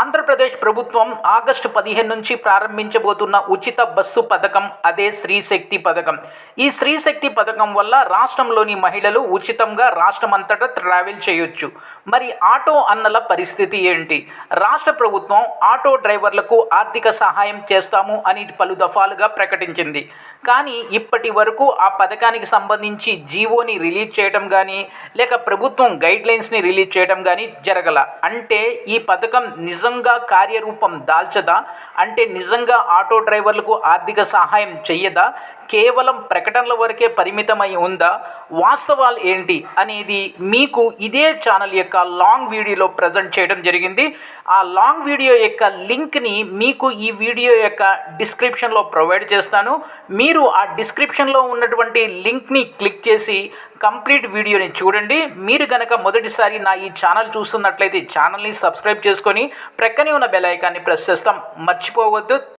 ఆంధ్రప్రదేశ్ ప్రభుత్వం ఆగస్టు పదిహేను నుంచి ప్రారంభించబోతున్న ఉచిత బస్సు పథకం అదే స్త్రీ శక్తి పథకం. ఈ స్త్రీ శక్తి పథకం వల్ల రాష్ట్రంలోని మహిళలు ఉచితంగా రాష్ట్రమంతటా ట్రావెల్ చేయొచ్చు. మరి ఆటో అన్నల పరిస్థితి ఏంటి? రాష్ట్ర ప్రభుత్వం ఆటో డ్రైవర్లకు ఆర్థిక సహాయం చేస్తాము అని పలు దఫాలుగా ప్రకటించింది. కానీ ఇప్పటి వరకు ఆ పథకానికి సంబంధించి జీవోని రిలీజ్ చేయడం కానీ లేక ప్రభుత్వం గైడ్లైన్స్ని రిలీజ్ చేయడం కానీ జరగల. అంటే ఈ పథకం నిజంగా కార్యరూపం దాల్చదా? అంటే నిజంగా ఆటో డ్రైవర్లకు ఆర్థిక సహాయం చెయ్యదా? కేవలం ప్రకటనల వరకే పరిమితమై ఉందా? వాస్తవాలు ఏంటి అనేది మీకు ఇదే ఛానల్ యొక్క లాంగ్ వీడియోలో ప్రజెంట్ చేయడం జరిగింది. ఆ లాంగ్ వీడియో యొక్క లింక్ని మీకు ఈ వీడియో యొక్క డిస్క్రిప్షన్లో ప్రొవైడ్ చేస్తాను. మీరు ఆ డిస్క్రిప్షన్లో ఉన్నటువంటి లింక్ని క్లిక్ చేసి కంప్లీట్ వీడియోని చూడండి. మీరు కనుక మొదటిసారి నా ఈ ఛానల్ చూస్తున్నట్లయితే ఛానల్ని సబ్స్క్రైబ్ చేసుకొని ప్రక్కనే ఉన్న బెల్ ఐకాన్ని ప్రెస్ చేస్తాం. మర్చిపోవద్దు.